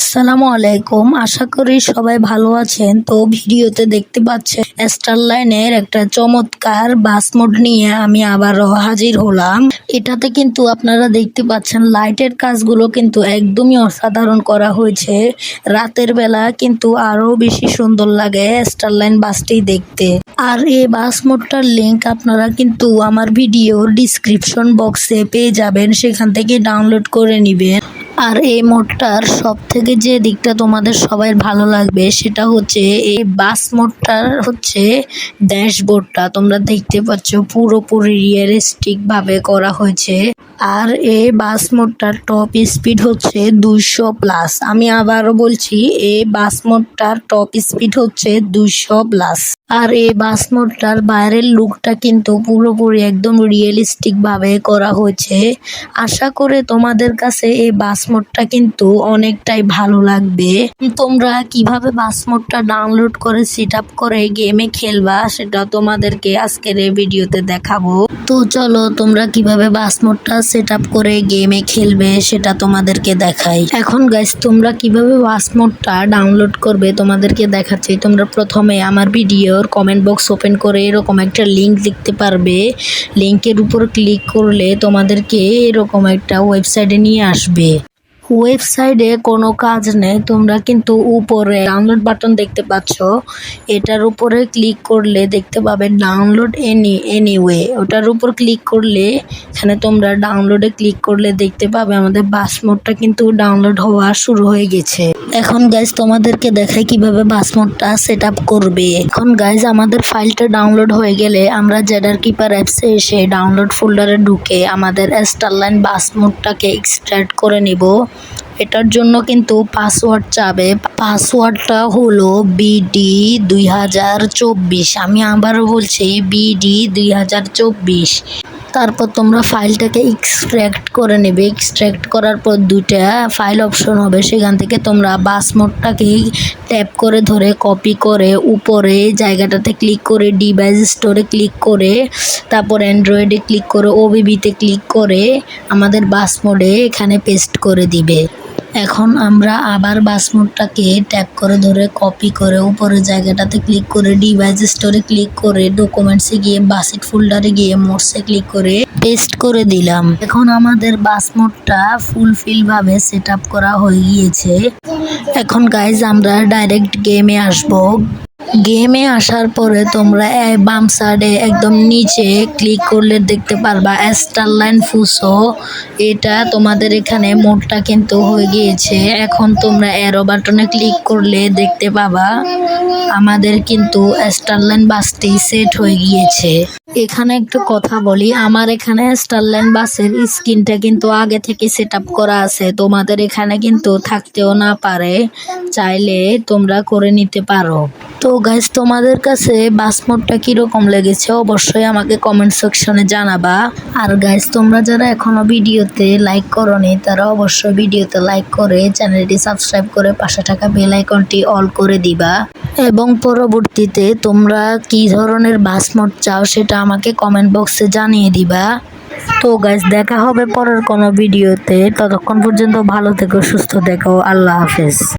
আসসালামু আলাইকুম। আশা করি সবাই ভালো আছেন। তো ভিডিওতে দেখতে পাচ্ছেন স্টার লাইনের একটা চমৎকার বাস মোড নিয়ে আমি আবারও হাজির হলাম। এটাতে কিন্তু আপনারা দেখতে পাচ্ছেন লাইটের কাজগুলো কিন্তু একদমই অসাধারণ করা হয়েছে। রাতের বেলা কিন্তু আরও বেশি সুন্দর লাগে স্টার লাইন বাসটি দেখতে। আর এই বাস মোডটার লিংক আপনারা কিন্তু আমার ভিডিওর ডিসক্রিপশন বক্সে পেয়ে যাবেন। সেখান থেকে ডাউনলোড করে নেবেন। আর এই মোডটার সব থেকে যে দিকটা তোমাদের সবাই ভালো লাগবে সেটা হচ্ছে এই বাস মোডটার হচ্ছে ড্যাশবোর্ডটা। তোমরা দেখতে পাচ্ছ পুরোপুরি রিয়েলিস্টিক ভাবে করা হয়েছে। আর এই বাস মোডটার টপ স্পিড হচ্ছে দুইশো প্লাস আমি আবারও বলছি এই বাস মোডটার টপ স্পিড হচ্ছে দুইশো প্লাস আর এই বাস মোডটার বাইরের লুকটা কিন্তু পুরোপুরি একদম রিয়েলিস্টিক ভাবে করা হয়েছে। আশা করে তোমাদের কাছে এই বাস মোডটা কিন্তু অনেকটাই ভালো লাগবে। তোমরা কীভাবে বাস মোডটা ডাউনলোড করে সেট আপ করে গেমে খেলবা, সেটা তোমাদেরকে আজকের এই ভিডিওতে দেখাবো। তো চলো, তোমরা কীভাবে বাস মোডটা সেট আপ করে গেমে খেলবে সেটা তোমাদেরকে দেখাই। এখন গাইস তোমরা কীভাবে বাস মোডটা ডাউনলোড করবে তোমাদেরকে দেখাচ্ছি। তোমরা প্রথমে আমার ভিডিওর কমেন্ট বক্স ওপেন করে এরকম একটা লিঙ্ক দেখতে পারবে। লিঙ্কের উপর ক্লিক করলে তোমাদেরকে এরকম একটা ওয়েবসাইটে নিয়ে আসবে। ওয়েবসাইটে কোনো কাজ নেই, তোমরা কিন্তু উপরে ডাউনলোড বাটন দেখতে পাচ্ছ। এটার উপরে ক্লিক করলে দেখতে পাবে ডাউনলোড এনি এনিওয়ে ওটার উপর ক্লিক করলে এখানে তোমরা ডাউনলোডে ক্লিক করলে দেখতে পাবে আমাদের বাস মোডটা কিন্তু ডাউনলোড হওয়া শুরু হয়ে গেছে। এখন গাইজ তোমাদেরকে দেখাই কীভাবে বাস মোডটা সেট আপ করবে। এখন গাইজ আমাদের ফাইলটা ডাউনলোড হয়ে গেলে আমরা জেডার কিপার অ্যাপসে এসে ডাউনলোড ফোল্ডারে ঢুকে আমাদের স্টারলাইন বাস মোডটাকে এক্সট্রাক্ট করে নিব। এটার জন্য কিন্তু পাসওয়ার্ড চাবে। পাসওয়ার্ডটা হলো বিডি দুই হাজার চব্বিশ। আমি আবারও বলছি বিডি দুই হাজার চব্বিশ। তারপর তোমরা ফাইলটাকে এক্সট্র্যাক্ট করে নেবে। এক্সট্র্যাক্ট করার পর দুইটা ফাইল অপশন হবে। সেখান থেকে তোমরা বাস মোডটাকে ট্যাপ করে ধরে কপি করে উপরে জায়গাটাতে ক্লিক করে ডিভাইস স্টোরে ক্লিক করে, তারপর অ্যান্ড্রয়েডে ক্লিক করে ওবিবিতে ক্লিক করে আমাদের বাস মোডে এখানে পেস্ট করে দিবে। এখন আমরা আবার বাস মোডটাকে ট্যাপ করে ধরে কপি করে উপরের জায়গাটাতে ক্লিক করে ডিভাইস স্টোরে ক্লিক করে ডকুমেন্টসে গিয়ে বাসিট ফোল্ডারে গিয়ে মোডসে ক্লিক করে পেস্ট করে দিলাম। এখন আমাদের বাস মোডটা ফুলফিল ভাবে সেট আপ করা হয়ে গিয়েছে। এখন গাইজ আমরা ডাইরেক্ট গেমে আসব। গেমে আসার পরে তোমরা বাম সাইডে একদম নিচে ক্লিক করলে দেখতে পারবা স্টারলাইন ফুসো। এটা তোমাদের এখানে মোডটা কিন্তু হয়ে গিয়েছে। এখন তোমরা অ্যারো বাটনে ক্লিক করলে দেখতে পাবা, আমাদের কিন্তু স্টারলাইন বাসটি সেট হয়ে গিয়েছে। এখানে একটু কথা বলি, আমার এখানে স্টারলাইন বাসের স্ক্রিনটা কিন্তু আগে থেকে সেট করা আছে। তোমাদের এখানে কিন্তু থাকতেও না পারে, চাইলে তোমরা করে নিতে পারো। তো গাইজ তোমাদের কাছে বাস মোডটা কীরকম লেগেছে অবশ্যই আমাকে কমেন্ট সেকশনে জানাবা। আর গাইজ তোমরা যারা এখনও ভিডিওতে লাইক করনি, তারা অবশ্যই ভিডিওতে লাইক করে চ্যানেলটি সাবস্ক্রাইব করে পাশে থাকা বেল আইকনটি অল করে দিবা। এবং পরবর্তীতে তোমরা কি ধরনের বাস মোড চাও সেটা আমাকে কমেন্ট বক্সে জানিয়ে দিবা। তো গাইজ দেখা হবে পরের কোনো ভিডিওতে। ততক্ষণ পর্যন্ত ভালো থেকো, সুস্থ থেকো, আল্লাহ হাফেজ।